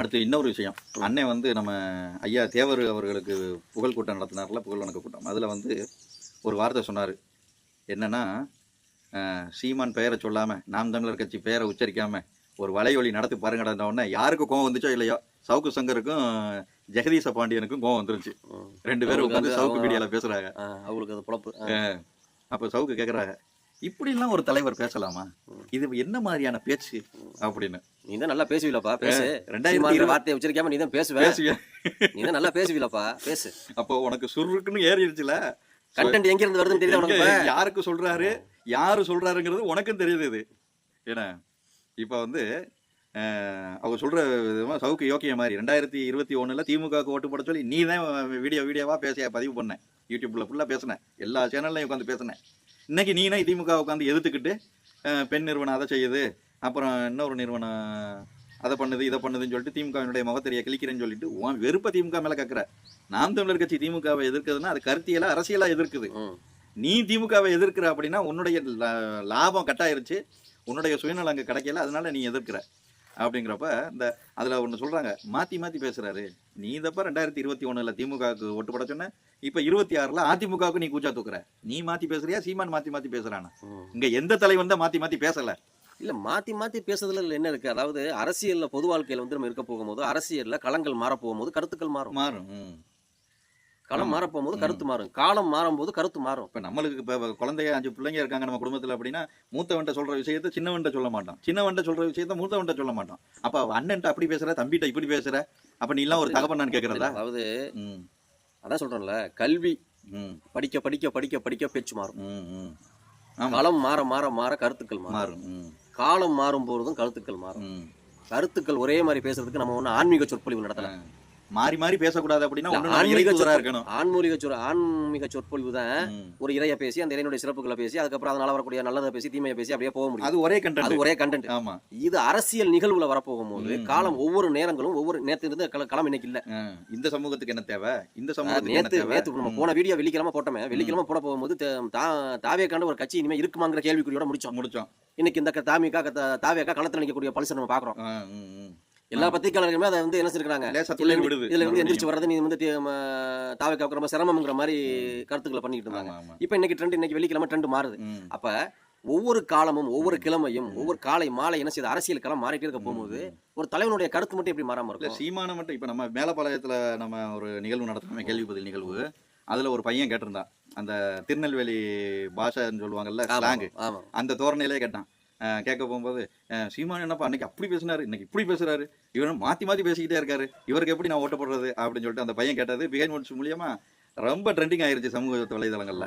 அடுத்து இன்னொரு விஷயம். அண்ணன் வந்து நம்ம ஐயா தேவர் அவர்களுக்கு புகழ் கூட்டம் நடத்தினார்ல புகழ் வணக்க கூட்டம். அதில் வந்து ஒரு வார்த்தை சொன்னார். என்னன்னா சீமான் பெயரை சொல்லாமல் நாம் தமிழர் கட்சி பெயரை உச்சரிக்காம ஒரு வலையொலி நடத்தி பாருங்கடா உடனே யாருக்கு கோவம் வந்துச்சோ இல்லையோ சவுக்கு சங்கருக்கும் ஜெகதீச பாண்டியனுக்கும் கோவம் வந்துருச்சு. ரெண்டு பேரும் உட்காந்து சவுக்கு மீடியாவில் பேசுகிறாங்க அவங்களுக்கு அது பொழப்பு. அப்போ சவுக்கு கேட்குறாங்க இப்படிலாம் ஒரு தலைவர் பேசலாமா? இது என்ன மாதிரியான பேச்சு? அப்படின்னு. நீ தான் நல்லா பேசுவீலப்பா பேசு. இருபது வார்த்தையை உச்சரிக்காம நீ தான் பேசுவ. நீ தான் நல்லா பேசுவீலப்பா பேசு. அப்போ உனக்கு சுருக்குன்னு ஏறிடுச்சுல. கண்டென்ட் எங்க இருந்து வருதுன்னு தெரியல உனக்கு? யாருக்கு சொல்றாரு? யாரு சொல்றாருங்கிறது உனக்கும் தெரியுது இது. ஏன்னா இப்போ வந்து அவங்க சொல்ற விதமா சவுக்கு யோக்கிய மாதிரி ரெண்டாயிரத்தி இருபத்தி ஒண்ணுல திமுகவுக்கு ஓட்டு போட சொல்லி நீ தான் வீடியோ வீடியோவா பேசிய பதிவு பண்ண. யூடியூப்ல ஃபுல்லா பேசினேன் எல்லா சேனல்லையும் உட்காந்து பேசினேன் இன்னைக்கு நீனே திமுக உட்காந்து எதிர்த்துக்கிட்டு பெண் நிறுவனம் அதை செய்யுது. அப்புறம் இன்னொரு நிறுவனம்? அதை பண்ணுது இதை பண்ணுதுன்னு சொல்லிட்டு திமுகவினுடைய முகத்தறியை கிழிக்கிறேன்னு சொல்லிட்டு உன் வெறுப்ப திமுக மேல கக்குற. நாம் தமிழர் கட்சி திமுகவை எதிர்க்குதுன்னா அது கருத்தியலா அரசியலா எதிர்க்குது. நீ திமுகவை எதிர்க்கிற அப்படின்னா உன்னுடைய லாபம் கட்டாயிருச்சு. உன்னுடைய சுயநலம் அங்கே கிடைக்கல அதனால நீ எதிர்க்கிற. அப்படிங்கிறப்ப இந்த அதில் ஒன்று சொல்கிறாங்க மாற்றி மாற்றி பேசுகிறாரு நீ இதப்ப ரெண்டாயிரத்தி இருபத்தி ஒன்றில் திமுகவுக்கு ஓட்டு போட சொன்ன. இப்போ இருபத்தி ஆறில் அதிமுகவுக்கு நீ கூச்சா தூக்குற. நீ மாற்றி பேசுறியா? சீமான் மாற்றி மாற்றி பேசுகிறானா. இங்கே எந்த தலைவன் தான் மாற்றி மாற்றி பேசலை? இல்ல மாத்தி மாத்தி பேசுறதுல என்ன இருக்கு? அதாவது அரசியல்ல பொது வாழ்க்கையில வந்து நம்ம இருக்க போகும்போது அரசியல்ல களங்கள் மாற போகும்போது கருத்துக்கள் மாறும். மாறும். களம் மாற போகும்போது கருத்து மாறும். காலம் மாறும்போது கருத்து மாறும். இப்போ நம்மளுக்கு இப்போ குழந்தைய அஞ்சு பிள்ளைங்க இருக்காங்க நம்ம குடும்பத்தில் அப்படின்னா மூத்தவன்ட்ட சொல்கிற விஷயத்த சின்னவன்ட்ட சொல்ல மாட்டான். சின்னவன்ட்ட சொல்கிற விஷயத்த மூத்தவன்ட்ட சொல்ல மாட்டான். அப்போ அண்ணன்ட்ட அப்படி பேசுற தம்பிட்ட இப்படி பேசுற அப்போ நீ எல்லாம் ஒரு தகப்பன் கேட்குறதா அதாவது அதான் சொல்றேன்ல கல்வி படிக்க படிக்க படிக்க படிக்க பேச்சு மாறும். களம் மாற மாற மாற கருத்துக்கள் மாறும். காலம் மாறும் போதும் கருத்துக்கள் மாறும். கருத்துக்கள் ஒரே மாதிரி பேசுறதுக்கு நம்ம ஒண்ணு ஆன்மீக சொற்பொழிவு நடத்தல. மாறி மாறி பேசக்கூடாது அப்படின்னா ஆன்மீக இருக்கணும். ஆன்மீக சொற் ஆன்மீக சொற்பொழிவு தான். ஒரு இறைய பேசி அந்த இறைவனுடைய சிறப்புகளை பேசி அதுக்கப்புறம் அதனால வரக்கூடிய நல்லதை பேசி தீமையை பேசி அப்படியே போக முடியும். அது ஒரே அது கண்டென்ட் ஒரே கண்டென்ட் ஆமா. இது அரசியல் நிகழ்வுல வரப்போகும்போது ம், காலம் ஒவ்வொரு நேரங்களும் ஒவ்வொரு நேத்து இருந்து கள- களம் இன்னைக்கு இல்ல. இந்த சமூகத்துக்கு என்ன தேவை? இந்த சமூகத்துக்கு என்ன நேத்து தேவை? நேத்து நம்ம போன வீடியோ வெள்ளிக்கிழமை போட்டோமே வெள்ளிக்கிழமை போட போகும்போது தே- தா- தாவேக்காண்ட ஒரு கட்சி இனிமே இருக்குமாங்கிற கேள்விக்குறியோட முடிச்சோம். முடிச்சோம். இன்னைக்கு இந்த க- தாமிகா க- தாவேக்கா களத்துல நிற்கக்கூடிய பல்சர் நம்ம பாக்குறோம். எல்லா பத்திரிகையாளர்களுமே அதை வந்து என்ன செஞ்சிருக்காங்க லேசா இதுல இருந்து எந்திரிச்சு. வர்றது நீ வந்து தி- ம- தாவேக்காவுக்கு ரொம்ப சிரமம்ங்கிற மாதிரி கருத்துக்களை பண்ணிட்டு இருந்தாங்க. இப்ப இன்னைக்கு ட்ரெண்ட் இன்னைக்கு வெள்ளிக்கிழமை ட்ரெண்ட் மாறுது. அப்ப ஒவ்வொரு காலமும் ஒவ்வொரு கிழமையும் ஒவ்வொரு காலை மாலை என்ன செய்யுது அரசியல் களம் மாறிட்டே இருக்க போகும்போது ஒரு தலைவனுடைய கருத்து மட்டும் எப்படி மாறாம இருக்கும்? சீமான மட்டும் இப்ப நம்ம மேலப்பாளையத்துல நம்ம ஒரு நிகழ்வு நடத்தினோம் கேள்வி பதில் நிகழ்வு. அதுல ஒரு பையன் கேட்டிருந்தான். அந்த திருநெல்வேலி பாஷான்னு சொல்லுவாங்கல்ல ஆமா, ஸ்லாங் ஆமா. அந்த தோரணையிலே கேட்டான். கேட்க போகும்போது சீமான் என்னப்பா அன்னைக்கு அப்படி பேசினாரு இன்னைக்கு இப்படி பேசுறாரு இவன் மாத்தி மாத்தி பேசிக்கிட்டே இருக்காரு இவருக்கு எப்படி நான் ஓட்ட போடுறது அப்படின்னு சொல்லிட்டு அந்த பையன் கேட்டது பிகைன் நோட்ஸ் மூலியமா ரொம்ப ட்ரெண்டிங் ஆயிருச்சு சமூக வலைதளங்கள்ல.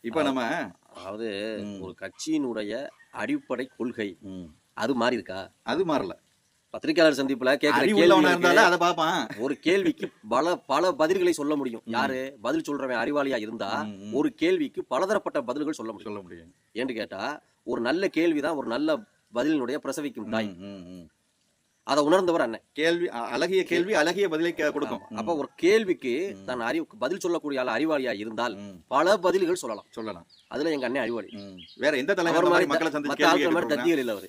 இப்ப நம்ம அதாவது. ஒரு கட்சியினுடைய அடிப்படை கொள்கை அது மாறி இருக்கா அது மாறல. பத்திரிகையாளர் சந்திப்புல கேட்கிற கேள்வி அதை ஒரு கேள்விக்கு பல பல பதில்களை சொல்ல முடியும். யாரு? பதில் சொல்றவன் அறிவாளியா இருந்தா. ஒரு கேள்விக்கு பலதரப்பட்ட பதில்கள் சொல்ல முடியும். சொல்ல முடியும். ஏன்னு கேட்டா ஒரு நல்ல கேள்விதான் ஒரு நல்ல பதிலினுடைய பிரசவிக்கும் தாய். அதை உணர்ந்தவர் அண்ணன். கேள்வி அழகிய கேள்வி அழகிய பதிலை கொடுக்கும். அப்ப ஒரு கேள்விக்கு தன் அறிவு பதில் சொல்லக்கூடிய ஆள் அறிவாளியா இருந்தால் பல பதில்கள் சொல்லலாம். சொல்லலாம். அதுல எங்க அண்ணன் அறிவாளி. வேற எந்த தலைவர் மாதிரி மக்களை ஆட்கள் மாதிரி? தத்தியல் இல்ல அவரு.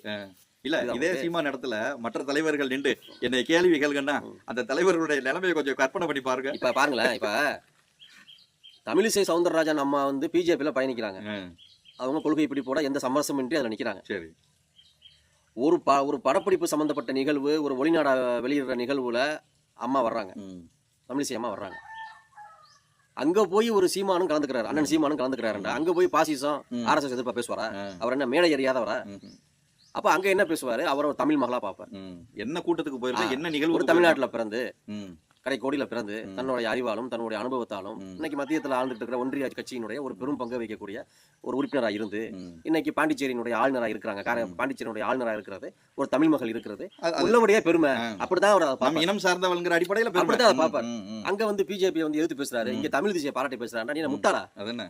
இல்ல இது சீமான் இடத்துல மற்ற தலைவர்கள் நின்று என்னை கேள்வி கேளுங்கன்னா அந்த தலைவர்களுடைய நிலைமையை கொஞ்சம் கற்பனை பண்ணி பாருங்க. இப்ப பாருங்களேன் இப்ப தமிழிசை சவுந்தரராஜன் அம்மா வந்து பிஜேபியில பயணிக்கிறாங்க. அவங்க கொள்கை இப்படி போட எந்த சமரசமின்றி அதுல நிக்கிறாங்க. சரி. ஒரு ப ஒரு படப்பிடிப்பு சம்பந்தப்பட்ட நிகழ்வு ஒரு ஒளிநாட வெளியிடுற நிகழ்வுல அம்மா வர்றாங்க. தமிழிசை அம்மா வர்றாங்க. அங்க போய் ஒரு சீமானும் கலந்துக்கிறாரு. அண்ணன் சீமானும் கலந்துக்கிறாருண்டா அங்க போய் பாசிசம். ஆர்எஸ்எஸ் எதிர்ப்பா பேசுவாரா. அவர் என்ன மேடை ம், அப்ப அங்க என்ன பேசுவாரு? அவர் ஒரு தமிழ் மகளா பார்ப்பார். என்ன கூட்டத்துக்கு போயிருக்கா ஆ, என்ன நிகழ்வு ஒரு தமிழ்நாட்டுல பிறந்து கடைக்கோடியில பிறந்து தன்னுடைய அறிவாலும் தன்னுடைய அனுபவத்தாலும். இன்னைக்கு மத்தியத்துல ஆண்டுட்டு இருக்கிற ஒன்றிய கட்சியினுடைய ஒரு பெரும் பங்கு வகிக்கக்கூடிய ஒரு உறுப்பினரா இருந்து. இன்னைக்கு பாண்டிச்சேரியினுடைய ஆளுநரா இருக்கிறாங்க. கார பாண்டிச்சேரியினுடைய ஆளுநரா இருக்கிறது ஒரு தமிழ் மகள் இருக்கிறது. உள்ளபடியே பெருமை. அப்படிதான் அவர். இனம் சார்ந்தவங்கிற அடிப்படையில ம், பார்ப்பார். அங்க வந்து பிஜேபி வந்து எதிர்த்து பேசுறாரு. இங்க தமிழ் திசையை பாராட்டி பேசுறாரு நீ முட்டாளா? அது என்ன?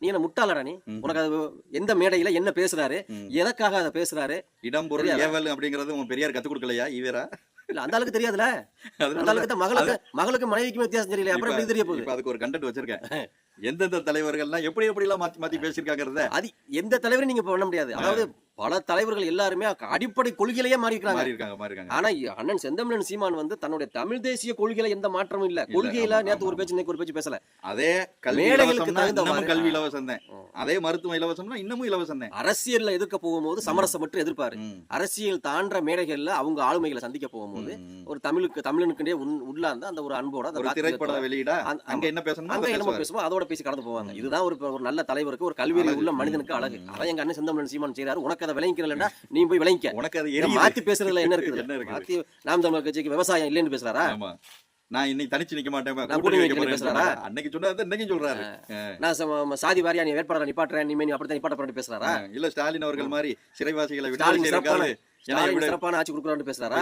நீ என்ன முட்டாளடா நீ. உனக்கு அது எந்த மேடையில என்ன பேசுறாரு. எதற்காக அதை பேசுறாரு? இடம் பொருள்? ஏவல் அப்படிங்கறது உன் பெரியார் கத்து கொடுக்கலையா ஈவேரா? இல்ல அந்த ஆளுக்கு தெரியாதுல. அந்த தான் மகளுக்கு மகளுக்கு மனைவிக்கும் வித்தியாசம் தெரியல அப்புறம் எப்படி தெரிய போகுது? அதுக்கு ஒரு கண்டென்ட் வச்சிருக்கேன். எந்தெந்த தலைவர்கள்லாம் எப்படி எப்படி எல்லாம் மாத்தி மாத்தி பேசிருக்காங்கிறத அது எந்த தலைவரும் நீங்க பண்ண முடியாது. அதாவது பல தலைவர்கள் எல்லாருமே அடிப்படை கொள்கையிலேயே மாறி இருக்கிறாங்க இருக்காங்க ஆனா அண்ணன் செந்தமிழன் சீமான் வந்து தன்னுடைய தமிழ் தேசிய கொள்கையில எந்த மாற்றமும் இல்ல கொள்கையில நேத்து ஒரு. பேச்சு இன்னைக்கு ஒரு பேச்சு பேசல அதே மேடைகளுக்கு கல்வி இலவசம் தான். அதே மருத்துவ இலவசம்னா இன்னமும் இலவசம் தான் அரசியல்ல எதிர்க்க போகும்போது சமரசம் மட்டும் எதிர்ப்பாரு. அரசியல் தாண்ட மேடைகள்ல அவங்க ஆளுமைகளை சந்திக்க போகும்போது. ஒரு தமிழுக்கு தமிழனுக்குண்டே உள்ளார்ந்து அந்த ஒரு அன்போட திரைப்பட வெளியிடா அங்க என்ன பேசணுமோ அங்க. பேசுவோம் அதோட பேசி கடந்து போவாங்க. இதுதான் ஒரு நல்ல தலைவருக்கு ஒரு கல்வி அறிவு உள்ள. மனிதனுக்கு அழகு. அதான் எங்க அண்ணன் செந்தமிழன் சீமான் செய்றாரு உனக்கு அதை விளங்கிக்கிறலடா நீ போய் விளங்கிக்க. உனக்கு அது மாத்தி பேசுறதுல என்ன இருக்குது? என்ன இருக்குது? மாத்தி நாம் தமிழர் கட்சிக்கு விவசாயம் இல்லைன்னு பேசுறாரா? ஆமா. நான் இன்னைக்கு தனிச்சு நிக்க மாட்டேன். பேசுறாரா? அன்னைக்கு சொன்னது இன்னைக்கும் சொல்றாரு. நான் சாதி வாரியா நீ வேட்பாளர் நிப்பாட்டுறேன் நீ நீ அப்படித்தான் நிப்பாட்ட பேசுறாரா? இல்ல ஸ்டாலின் அவர்கள் மாதிரி சிறைவாசிகளை செய்யறதுக்காக சிறப்பான ஆட்சி கொடுக்குறான்னு பேசுறாரா?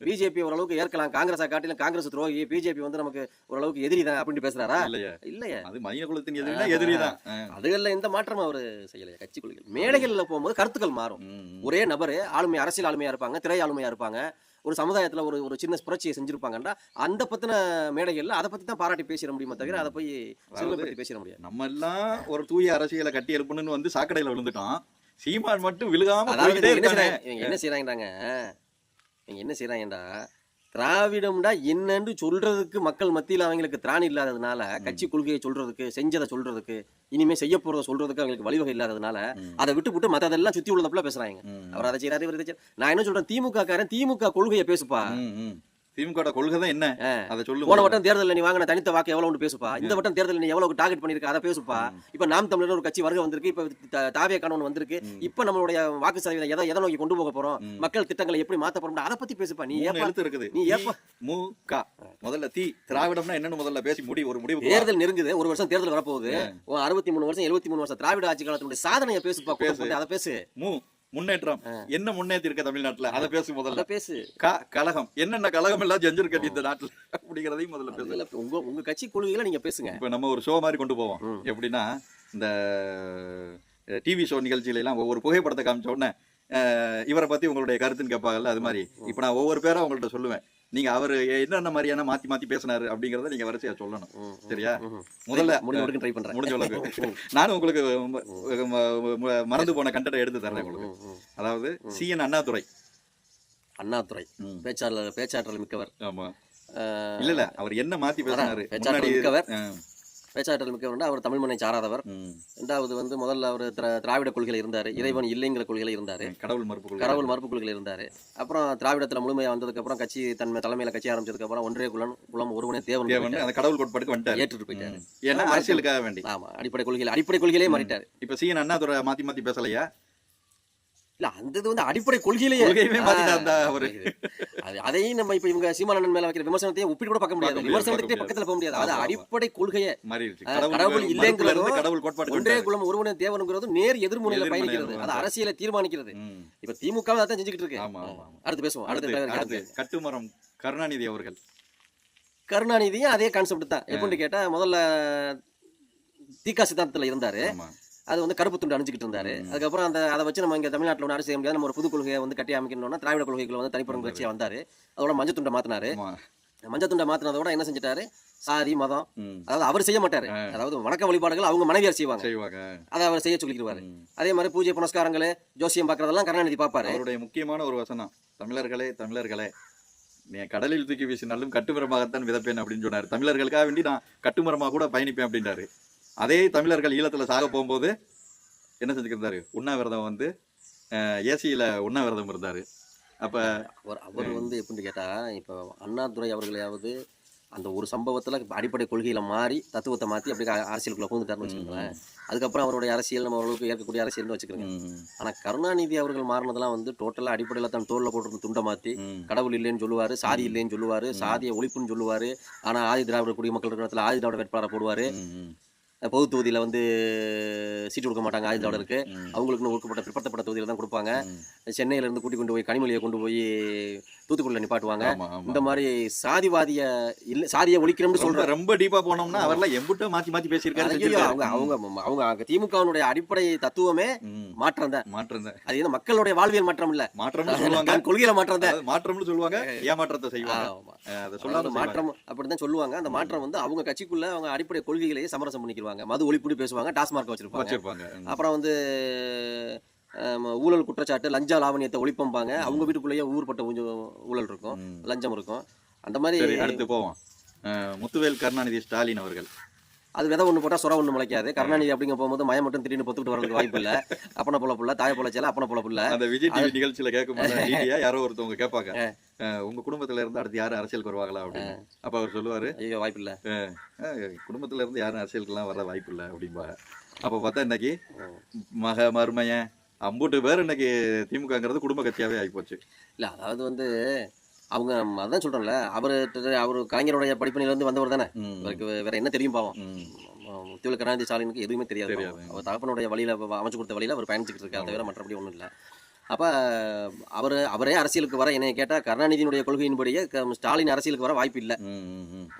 பிஜேபி ஓரளவுக்கு ஏற்கலாம். காங்கிரஸை காட்டிலும் காங்கிரஸ் துரோகி பிஜேபி வந்து நமக்கு ஓரளவுக்கு எதிரி தான் அப்படின்னு பேசுறாரா? இல்லையா. இல்லையே. அது மனித குலத்தின் எதிரினா எதிரிதான். ஆ. அதுகள்ல எந்த மாற்றமும் அவரு செய்யலையா கட்சி கொள்கைகள். மேடைகள்ல போகும்போது கருத்துக்கள் மாறும். ஒரே நபர் ஆளுமை அரசியல் ஆளுமையா இருப்பாங்க திரை ஆளுமையா இருப்பாங்க. ஒரு சமுதாயத்துல ஒரு ஒரு சின்ன புரட்சியை செஞ்சிருப்பாங்கன்றா அந்த பத்தின மேடைகள்ல அதை பத்தி தான் பாராட்டி பேசிட முடியுமே தவிர அதை போய் பேசிட முடியாது. நம்ம எல்லாம் ஒரு தூய அரசியலை கட்டி எழுப்பணும்னு வந்து சாக்கடையில விழுந்துட்டோம். சீமான் மட்டும் விழுகாம என்ன செய்றாங்க இவங்க என்ன செய்றாங்கடா திராவிடம்டா என்னன்னு சொல்றதுக்கு மக்கள் மத்தியில அவங்களுக்கு திராணி இல்லாததுனால கட்சி கொள்கையை சொல்றதுக்கு செஞ்சதை சொல்றதுக்கு இனிமே செய்ய போறத சொல்றதுக்கு அவங்களுக்கு வழிவகை இல்லாததுனால. அதை விட்டு விட்டு மத்ததெல்லாம் சுத்தி உள்ளதப்புல பேசுறாங்க. அவர் அதை செய்யறாரு இவர். நான் என்ன சொல்றேன் திமுக காரன் திமுக கொள்கையை பேசுப்பா. திமுக கொள்கை தான் என்ன. அதை சொல்லு போன வட்டம் தேர்தலில் நீ வாங்கின தனித்த வாக்கு எவ்வளவு பேசுப்பா. இந்த வட்டம் தேர்தலில் நீ எவ்வளவு டார்கெட் பண்ணிருக்க அதை பேசுப்பா. இப்ப நாம் தமிழர் ஒரு கட்சி வருகை வந்திருக்கு இப்ப த- தாவே கணவன் வந்திருக்கு. இப்ப நம்மளுடைய வாக்கு சதவீதம் எதை எதை நோக்கி கொண்டு போக போறோம்? மக்கள் திட்டங்களை எப்படி மாத்த போறோம் அதை பத்தி பேசுப்பா. நீ எழுத்து இருக்குது. நீ ஏப்பா? மு க. முதல்ல தி. திராவிடம்னா என்னன்னு முதல்ல பேசி முடி ஒரு முடிவு தேர்தல் நெருங்குது. ஒரு வருஷம் தேர்தல் வரப்போகுது. அறுபத்தி மூணு வருஷம் எழுபத்தி மூணு வருஷம் திராவிட ஆட்சி காலத்தினுடைய சாதனையை பேசுப்பா. அதை பேசு. மு. முன்னேற்றம். என்ன முன்னேற்றி இருக்க தமிழ்நாட்டுல? அதை பேசு முதல்ல. பேசு. கழகம். என்னென்ன கழகம் எல்லாம் செஞ்சிருக்க இந்த நாட்டுல? அப்படிங்கிறதையும் முதல்ல பேசு. உங்க உங்க கட்சி கொள்கைகளை நீங்க பேசுங்க. இப்ப நம்ம ஒரு ஷோ மாதிரி கொண்டு போவோம். எப்படின்னா இந்த டிவி ஷோ நிகழ்ச்சியில எல்லாம் ஒவ்வொரு புகைப்படத்தை காமிச்ச உடனே இவரை பத்தி உங்களுடைய கருத்துன்னு கேட்பாங்கல்ல அது மாதிரி. இப்ப நான் ஒவ்வொரு பேரா உங்கள்ட்ட சொல்லுவேன். நீங்க அவர் என்னென்ன மாதிரியான மாத்தி மாத்தி பேசினாரு அப்படிங்கறத நீங்க வரிசையா சொல்லணும். சரியா. முதல்ல முடிஞ்ச ட்ரை பண்றேன். முடிஞ்ச அளவுக்கு. நானும் உங்களுக்கு மறந்து போன கண்டனை எடுத்து தர்றேன் உங்களுக்கு. அதாவது சிஎன் அண்ணாதுரை. அண்ணாதுரை. பேச்சாளர் பேச்சாற்றல் மிக்கவர். ஆமா. இல்ல இல்ல. அவர் என்ன மாத்தி பேசினாரு? பேச்சாற்றல் மிக்கவர். பேச்சாற்றல் மிக்கவர் அவர் தமிழ் மண்ணை சாராதவர். ரெண்டாவது வந்து முதல்ல அவர் திரா- திராவிட கொள்கையில இருந்தாரு. இறைவன் இல்லைங்கிற கொள்கையில இருந்தாரு. கடவுள் மறுப்பு. கடவுள் மறுப்பு கொள்கையில இருந்தாரு. அப்புறம் திராவிடத்துல முழுமையா வந்ததுக்கு அப்புறம் கட்சி தன் தலைமையில கட்சி ஆரம்பிச்சதுக்கு அப்புறம் ஒன்றே குலம் குலம் ஒருவனே தேவன் அந்த கடவுள் கோட்பாடுக்கு வந்துட்டாரு. ஏற்றுட்டு போயிட்டாரு. ஏன்னா அரசியலுக்காக வேண்டி. ஆமா அடிப்படை கொள்கையில அடிப்படை கொள்கையிலே மாறிட்டாரு. இப்ப சிஎன் அண்ணாதுரை மாத்தி மாத்தி பேசலையா? இல்ல அந்த இது வந்து அடிப்படை கொள்கையிலேயே. அதையும் நம்ம இப்ப இவங்க சீமானந்தன் மேல வைக்கிற விமர்சனத்தையும் ஒப்பிட்டு கூட பார்க்க முடியாது. விமர்சனத்துக்கே பக்கத்துல போக முடியாது. அது. அடிப்படை கொள்கையே. கடவுள் இல்லைங்கிறதும் கடவுள் கோட்பாடு ஒன்றே. குலம் ஒருவனே தேவனுங்கிறது நேர் எதிர்முனையில பயணிக்கிறது. அது. அரசியலை தீர்மானிக்கிறது. இப்ப திமுக அதான் செஞ்சுக்கிட்டு இருக்கு. அடுத்து பேசுவோம். அடுத்த? கட்டுமரம் கருணாநிதி அவர்கள். கருணாநிதியும் அதே கான்செப்ட் தான். எப்படின்னு கேட்டா முதல்ல தீகா சித்தாந்தத்துல இருந்தாரு. அது வந்து கருப்பு துண்டு அணிஞ்சுக்கிட்டு இருந்தாரு. அதுக்கப்புறம் அந்த அதை வச்சு நம்ம இங்க தமிழ்நாட்டுல ஒன்று செய்ய முடியாது. நம்ம ஒரு புது கொள்கையை வந்து கட்டி அமைக்கணும்னா திராவிட கொள்கைகளை வந்து தனிப்பெரும் கட்சியா வந்தாரு. அதோட மஞ்சள் துண்டை மாத்தினாரு. ஆமா. மஞ்சள் துண்டை மாத்தினதோட என்ன செஞ்சுட்டாரு? சாதி மதம். அதாவது அவர் செய்ய மாட்டாரு. அதாவது வணக்க வழிபாடுகள் அவங்க மனைவியார் செய்வாங்க. செய்வாங்க. அதை அவர் செய்ய சொல்லிடுவாரு. அதே மாதிரி பூஜை புனஸ்காரங்கள் ஜோசியம் பார்க்கறதெல்லாம் கருணாநிதி பார்ப்பாரு அவருடைய முக்கியமான ஒரு வசனம் தமிழர்களே தமிழர்களே நீ கடலில் தூக்கி வீசினாலும் கட்டுமரமாகத்தான் விதைப்பேன் அப்படின்னு சொன்னார். தமிழர்களுக்காக வேண்டி நான் கட்டுமரமாக கூட பயணிப்பேன் அப்படின்றாரு. அதே தமிழர்கள் ஈழத்துல சாக போகும்போது என்ன செஞ்சுக்கிருந்தாரு உண்ணாவிரதம் வந்து ஏசியில உண்ணாவிரதம் இருந்தாரு. அப்ப அவர் அவர் வந்து எப்படின்னு கேட்டா இப்போ அண்ணாதுரை அவர்களையாவது அந்த ஒரு சம்பவத்துல அடிப்படை கொள்கையில மாறி தத்துவத்தை மாத்தி அப்படியே அ- அரசியலுக்குள்ள பூந்துட்டாருன்னு வச்சுக்கோங்களேன். அதுக்கப்புறம் அவருடைய அரசியல் நம்ம ஓரளவுக்கு ஏற்கக்கூடிய அரசியல்னு வச்சுக்கிறோங்க ம், ஆனா கருணாநிதி அவர்கள் மாறினதெல்லாம் வந்து டோட்டலா அடிப்படையில தன் தோல்ல போட்டிருந்த துண்டை மாத்தி ம், கடவுள் இல்லைன்னு சொல்லுவாரு சாதி இல்லைன்னு சொல்லுவாரு சாதியை ஒழிப்புன்னு சொல்லுவாரு ஆனா ஆதி திராவிட குடிமக்கள் இடத்துல ஆதி திராவிட வேட்பாளரை போடுவாரு. பொது தொகுதியில வந்து சீட்டு கொடுக்க மாட்டாங்க ஆதி திராவிடருக்கு. அவங்களுக்குன்னு ஒடுக்கப்பட்ட பிற்படுத்தப்பட்ட தொகுதியில தான் கொடுப்பாங்க ம். சென்னையில இருந்து கூட்டி கொண்டு போய் கனிமொழியை கொண்டு போய் தூத்துக்குடியில நிப்பாட்டுவாங்க. இந்த மாதிரி சாதிவாதிய இல்ல சாதியை ஒழிக்கணும்னு சொல்றாங்க ரொம்ப டீப்பா போனோம்னா அவர்லாம் எம்புட்டும் மாத்தி மாத்தி பேசியிருக்காரு. அவங்க அவங்க அவங்க அங்க திமுகவினுடைய அடிப்படை தத்துவமே மாற்றம் தான் மாற்றம் தான் அது என்ன மக்களுடைய வாழ்வியல் மாற்றம் இல்ல. மாற்றம்னு சொல்லுவாங்க. கொள்கையில மாற்றம் தான் மாற்றம்னு சொல்லுவாங்க ஏமாற்றத்தை செய்வாங்க. அதை சொல்லாம மாற்றம் அப்படிதான் சொல்லுவாங்க. அந்த மாற்றம் வந்து அவங்க கட்சிக்குள்ள அவங்க அடிப்படை கொள்கைகளையே சமரசம் பண்ணிக்கிடுவாங்க மது ஒழிப்புடி பேசுவாங்க டாஸ்மார்க் வச்சிருப்பாங்க. அப்புறம் வந்து ஊழல் குற்றச்சாட்டு லஞ்ச லாவணியத்தை ஒழிப்பம்பாங்க. அவங்க வீட்டுக்குள்ளேயே ஊர்பட்ட கொஞ்சம் ஊழல் இருக்கும். லஞ்சம் இருக்கும். அந்த மாதிரி அடுத்து போவோம். முத்துவேல் கருணாநிதி ஸ்டாலின் அவர்கள். அது விதை ஒன்று போட்டால் சுரா ஒன்று முளைக்காது. கருணாநிதி அப்படிங்க போகும்போது மயம் மட்டும் திடீர்னு பொத்துக்கிட்டு வரதுக்கு வாய்ப்பு இல்லை. அப்பனை போல புள்ள தாய போல சேல அப்பனை போல புள்ள. அந்த விஜய் டிவி நிகழ்ச்சியில கேட்கும்போது நீதியா யாரோ ஒருத்தவங்க கேட்பாங்க? உங்க குடும்பத்துல இருந்து அடுத்து யாரும் அரசியலுக்கு வருவாங்களா? அப்படின்னு. அப்ப அவர் சொல்லுவாரு ஐயோ வாய்ப்பு இல்லை. குடும்பத்துல இருந்து யாரும் அரசியலுக்குலாம் வர வாய்ப்பு இல்லை அப்படிம்பாங்க அப்ப பார்த்தா இன்னைக்கு மக மருமையன் அம்பூட்டு பேர் இன்னைக்கு திமுகங்கிறது குடும்ப கட்சியாவே ஆகிப்போச்சு இல்லை அதாவது வந்து அவங்க அதான் சொல்கிறேன்ல அவர் அவர் கலைஞருடைய படிப்பினிலேருந்து வந்தவர் தானே. அவருக்கு வேற என்ன தெரியும் பாவம்? முத்துவேல் கருணாநிதி ஸ்டாலினுக்கு எதுவுமே தெரியாது. அவர் தகப்பனுடைய வழியில அமைச்சு கொடுத்த வழியில அவர் பயணிச்சுக்கிட்டு இருக்காரு தவிர மற்றபடி ஒன்றும் இல்லை. அப்ப அவர் அவரே அரசியலுக்கு வர என்னைய கேட்டா கருணாநிதியினுடைய கொள்கையின்படியே ஸ்டாலின் அரசியலுக்கு வர வாய்ப்பு இல்லை.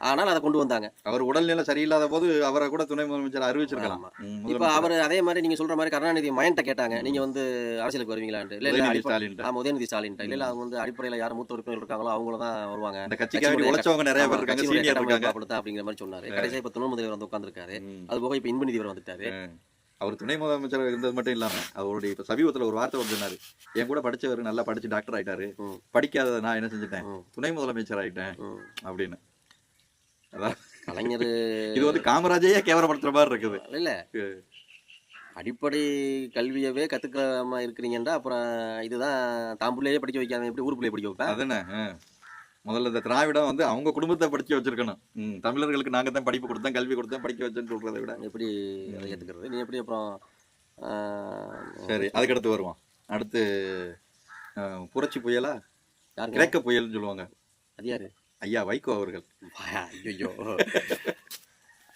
ஆனால் அதை கொண்டு வந்தாங்க. அவர் உடல்நிலை சரியில்லாத போது அவரை கூட துணை முதலமைச்சர் அறிவிச்சிருக்கலாம். இப்ப அவர் அதே மாதிரி நீங்க சொல்ற மாதிரி கருணாநிதி மயன்ட்ட கேட்டாங்க நீங்க வந்து அரசியலுக்கு வருவீங்களான்ட்டு. இல்ல ஸ்டாலின் ஆமா உதயநிதி ஸ்டாலின் இல்ல அவங்க வந்து அடிப்படையில யார் மூத்த உறுப்பினர் இருக்காங்களோ அவங்கள தான் வருவாங்க. இந்த கட்சிக்காக உழைச்சவங்க நிறைய பேர் இருக்காங்க அப்படிங்கிற மாதிரி சொன்னாரு. கடைசியா இப்ப துணை முதல்வர் வந்து உட்கார்ந்திருக்காரு. ம். அது போக இப்ப இன்பநிதி அவர் வந்துட்டாரு. அவர் துணை முதலமைச்சர் இருந்தது மட்டும் இல்லாம அவருடைய இப்ப சமீபத்துல ஒரு வார்த்தை வந்து சொன்னாரு. என் கூட படிச்சவர் நல்லா படிச்சு டாக்டர் ஆயிட்டாரு. ம். படிக்காததை நான் என்ன செஞ்சுட்டேன். துணை முதலமைச்சர் ஆயிட்டேன். அப்படின்னு. அதான். கலைஞர் இது வந்து காமராஜையே கேவலப்படுத்துற மாதிரி இருக்குது. இல்ல அடிப்படை கல்வியவே கத்துக்காம இருக்கிறீங்கன்னா அப்புறம் இதுதான் தாம்பூர்லயே படிக்க வைக்காம எப்படி ஊருக்குள்ளே படிக்க வைப்பேன்? ஆ. முதல்ல இந்த திராவிடம் வந்து அவங்க குடும்பத்தை படிக்க வச்சிருக்கணும். தமிழர்களுக்கு நாங்க தான் படிப்பு கொடுத்தோம் கல்வி கொடுத்தோம் படிக்க வச்சேன்னு சொல்றதை விட. எப்படி அதை ஏத்துக்கிறது? நீ எப்படி அப்புறம் சரி அதுக்கடுத்து வருவோம். அடுத்து புரட்சி புயலா? யாருங்க? கிரேக்க புயல்னு சொல்லுவாங்க. அது யாரு? ஐயா வைகோ அவர்கள். ஐயோ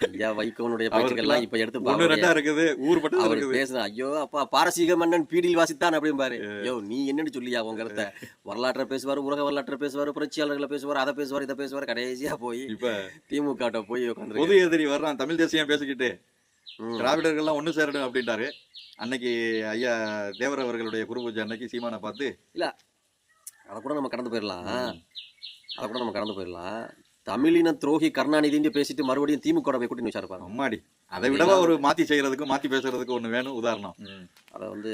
ஐயா வைகோனுடைய பேச்சுக்கள்லாம் இப்ப எடுத்து பாருங்க ரெண்டா இருக்குது ஊர் பட்டம் அவர் பேசுன ஐயோ அப்பா பாரசீக மன்னன் பீடில் வாசித்தான் அப்படிம்பாரு ஐயோ நீ என்னன்னு சொல்லியா உங்க கருத்தை? வரலாற்றை பேசுவார் உலக வரலாற்றை பேசுவார் புரட்சியாளர்களை பேசுவார் அதை பேசுவார் இதை பேசுவார் கடைசியா போய் இப்ப திமுக போய் உட்காந்து பொது எதிரி வர்றான் தமிழ் தேசியம் பேசிக்கிட்டு. திராவிடர்கள்லாம் ஒண்ணு சேரணும் அப்படின்ட்டாரு. அன்னைக்கு ஐயா தேவர் அவர்களுடைய குரு பூஜை அன்னைக்கு சீமானை பார்த்து அதை கூட நம்ம கடந்து போயிடலாம். அதை கூட நம்ம கடந்து போயிடலாம். தமிழின துரோகி கருணாநிதின்னு பேசிட்டு மறுபடியும் திமுக போய் கூட்டின்னு வச்சாருப்பாங்க அம்மாடி. அதை விடவா ஒரு மாத்தி செய்யறதுக்கு மாத்தி பேசுறதுக்கு ஒண்ணு வேணும் உதாரணம். அதை வந்து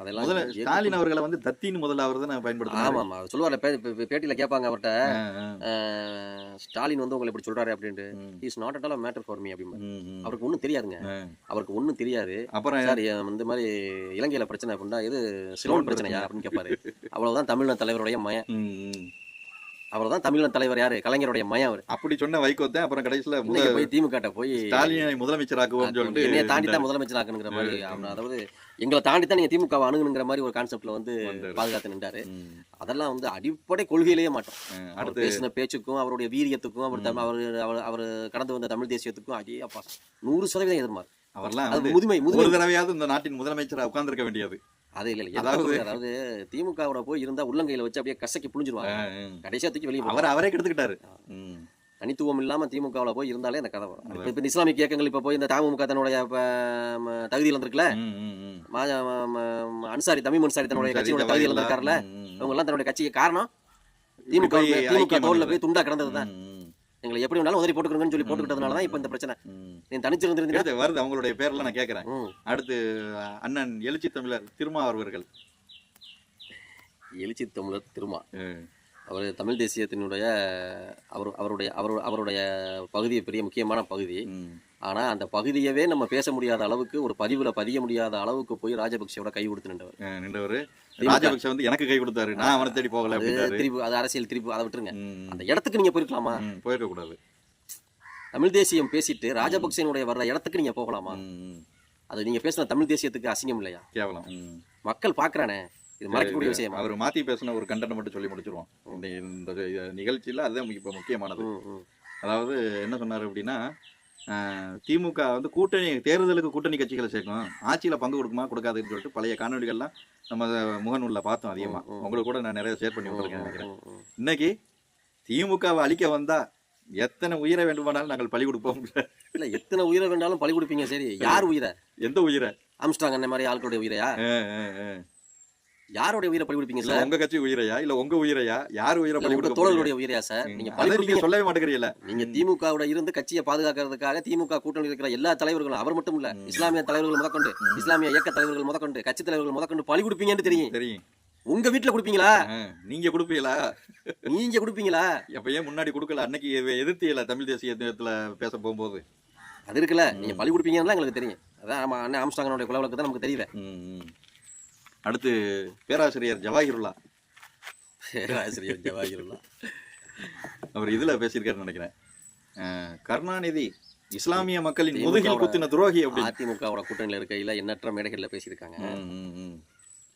அதெல்லாம் முதல்ல ஸ்டாலின் அவர்களை வந்து தத்தின்னு முதல்ல அவர் தான் ஆமா பயன்படுத்தினாரு ஆமா பே- பே- பேட்டியில கேட்பாங்க. அஹ், ஸ்டாலின் வந்து உங்களை இப்படி சொல்றாரு அப்படின்ட்டு. Is not at all matter for me அப்படின்னு. அவருக்கு ஒன்றும் தெரியாதுங்க. அவருக்கு ஒன்றும் தெரியாது. அப்புறம் சார் இந்த மாதிரி இலங்கையில பிரச்சனை அப்படின்னா இது சிலோன் பிரச்சனையா அப்படின்னு கேட்பாரு. அவ்வளவுதான் தமிழ்நாடு தலைவருடைய மயம் ம். அவ்வளவுதான் தமிழ்நாடு தலைவர் யாரு? கலைஞருடைய மயம் அவர். அப்படி சொன்ன வைகோத்தேன் அப்புறம் கடைசியில போய் திமுக போய் ஸ்டாலினை முதலமைச்சராக்குவோம்னு சொல்லிட்டு என்னைய தாண்டி தான் முதலமைச்சர் ஆக்கணுங்கிற மாதிரி அதாவது எங்களை தாண்டி தான் நீங்க திமுக வை அணுகணுங்கிற மாதிரி ஒரு கான்செப்ட்ல வந்து. பாதுகாத்து நின்றாரு. அதெல்லாம் வந்து அடிப்படை கொள்கையிலேயே மாட்டோம். அவர் அடுத்து பேசின பேச்சுக்கும் அவருடைய வீரியத்துக்கும் அவர் அவர் அவர் அவர் கடந்து வந்த தமிழ் தேசியத்துக்கும் அடி அப்பா நூறு சதவீதம் எதிர்மாறு. அவர்லாம் முதுமை. ஒரு தடவையாவது இந்த நாட்டின் முதலமைச்சரா உட்கார்ந்திருக்க வேண்டியது. அது இல்ல இல்ல. அதாவது- அதாவது திமுகவோட போய் இருந்தா உள்ளங்கையில வச்சு அப்படியே கசக்கி புழிஞ்சிருவாங்க. கடைசியா தூக்கி வெளியே அவர் அவரே கெடுத்துக்கிட்டாரு. தனித்துவம் இல்லாம திமுகவுல போய் இருந்தாலே அந்த கதை வரும். இப்ப இஸ்லாமிக் இயக்கங்கள் இப்ப போய் இந்த தமுக தன்னுடைய தகுதியில் வந்திருக்குல்ல அன்சாரி தமிழ் அன்சாரி தன்னுடைய கட்சியோட. தகுதியில் வந்திருக்காருல்ல. அவங்க எல்லாம் தன்னுடைய கட்சிக்கு காரணம் திமுக போய் திமுக தோல்ல. போய் துண்டா கிடந்தது தான் ம், ம், எங்களை எப்படி வேணாலும் உதறி போட்டுக்கிறோங்கன்னு சொல்லி போட்டுக்கிட்டதுனால தான் இப்ப இந்த பிரச்சனை. நீ தனிச்சிருந்திருந்தீங்கன்னா அடுத்து வருது அவங்களுடைய பேர்ல நான் கேட்கறேன் அடுத்து அண்ணன் எழுச்சி தமிழர் திருமாவர்கள் எழுச்சி தமிழர் திருமா. அவர் தமிழ் தேசியத்தினுடைய அவர் அவருடைய அவர் அவருடைய பகுதி பெரிய முக்கியமான பகுதி. ம். ஆனா அந்த பகுதியவே நம்ம பேச முடியாத அளவுக்கு ஒரு பதிவுல பதிய முடியாத அளவுக்கு போய் ராஜபக்சேவோட கை கொடுத்து நின்றவர் நின்றவரு. திமுக. ராஜபக்ஷ வந்து எனக்கு கை கொடுத்தாரு. நான் அவனை தேடி போகல திரிப்பு அது அரசியல் திரிப்பு அதை விட்டுருங்க. அந்த இடத்துக்கு நீங்க போயிருக்கலாமா? போயிருக்க கூடாது தமிழ் தேசியம் பேசிட்டு ராஜபக்சேனுடைய வர்ற இடத்துக்கு நீங்க போகலாமா. அது நீங்க பேசின தமிழ் தேசியத்துக்கு அசிங்கம் இல்லையா? கேவலம். மக்கள் பாக்குறானே இது மறைக்கக்கூடிய விஷயமா? அவர் மாத்தி பேசின ஒரு கண்டனம் மட்டும் சொல்லி முடிச்சிருவோம். இந்த நிகழ்ச்சியில அதுதான் இப்ப முக்கியமானது. அதாவது என்ன சொன்னாரு அப்படின்னா திமுக வந்து கூட்டணி தேர்தலுக்கு கூட்டணி கட்சிகளை சேர்க்கும் ஆட்சியில பங்கு கொடுக்குமா கொடுக்காதுன்னு சொல்லிட்டு பழைய காணொலிகள்லாம் நம்ம முகநூல்ல பார்த்தோம் அதிகமா. ம், ம். உங்களுக்கு கூட நான் நிறைய ஷேர் பண்ணி விட்டுருக்கேன் நினைக்கிறேன். இன்னைக்கு திமுகவை அழிக்க வந்தா எத்தனை உயிரை வேண்டுமானாலும் நாங்கள் பலி கொடுப்போம். இல்ல எத்தனை உயிரை வேண்டாலும் பழி கொடுப்பீங்க சரி. யார் உயிரை? எந்த உயிரை? அம்ஸ்டாங் அந்த மாதிரி ஆட்களுடைய உயிரையா? யாருடைய உயிரை பலி கொடுப்பீங்க சார்? உங்க கட்சி உயிரையா? இல்ல உங்க உயிரையா? யார் உயிரை பலி கொடுக்க? தோழர்களுடைய உயிரையா சார். நீங்க நீங்க சொல்லவே மாட்டேங்கிறீல்ல நீங்க திமுகவோட இருந்து கட்சியை பாதுகாக்கிறதுக்காக திமுக கூட்டணி இருக்கிற எல்லா தலைவர்களும் அவர் மட்டும் இல்ல இஸ்லாமிய தலைவர்கள் முதற்கொண்டு இஸ்லாமிய இயக்க தலைவர்கள் முதற்கொண்டு கட்சி தலைவர்கள் முதற்கொண்டு பலி கொடுப்பீங்கன்னு தெரியும். தெரியும். உங்க வீட்டுல கொடுப்பீங்களா? நீங்க கொடுப்பீங்களா? நீங்க கொடுப்பீங்களா? அப்ப ஏன் முன்னாடி கொடுக்கல? அன்னைக்கு எதிர்த்தியல தமிழ் தேசியத்துல பேச போகும்போது. அது இருக்குல்ல நீங்க பலி கொடுப்பீங்கன்னு எங்களுக்கு தெரியும். அதான் நம்ம அண்ணன் ஆம்ஸ்டாங்கனுடைய குல வழக்கு தான் நமக்கு தெரியல. அடுத்து பேராசிரியர் ஜவாஹிருல்லா. ஆசிரியர் ஜவாஹிருல்லா. அவர் இதுல பேசியிருக்காருன்னு நினைக்கிறேன். கருணாநிதி இஸ்லாமிய மக்களின் முதுகில் குத்தின துரோகி அப்படின்னு. அதிமுகவோட கூட்டணியில இருக்கையில எண்ணற்ற மேடைகள்ல பேசியிருக்காங்க.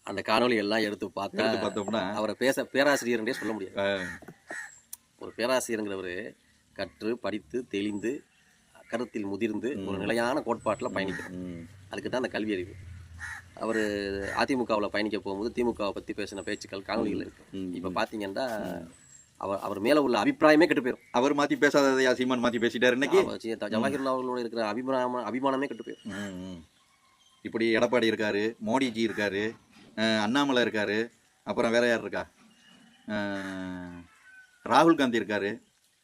அந்த காணொளி எல்லாம் எடுத்து பார்த்தா பார்த்தோம்னா. அவரை பேச பேராசிரியர்ன்றே சொல்ல முடியாது. ஒரு பேராசிரியருங்கிறவர் கற்று படித்து தெளிந்து கருத்தில் முதிர்ந்து ஒரு நிலையான கோட்பாட்டில் பயணிக்கிறார். ம், அதுக்கு தான் அந்த கல்வி அறிவு அவர் அதிமுகவில் பயணிக்க போகும்போது திமுகவை பற்றி பேசின பேச்சுக்கள் காணொலிகள் இருக்கு. ம், இப்போ பார்த்தீங்கன்னா அவர் அவர் மேலே உள்ள அபிப்பிராயமே கெட்டு போயிடும் அவர் மாத்தி பேசாததையா சீமான் மாத்தி பேசிட்டாரு இன்னைக்கு? ஜவஹர்லால் அவர்களோட இருக்கிற அபிமானம் அபிமானமே கெட்டு போயிடும். இப்படி எடப்பாடி இருக்காரு மோடிஜி இருக்காரு அண்ணாமலை இருக்காரு அப்புறம் வேற யார் இருக்கா? ராகுல் காந்தி இருக்காரு.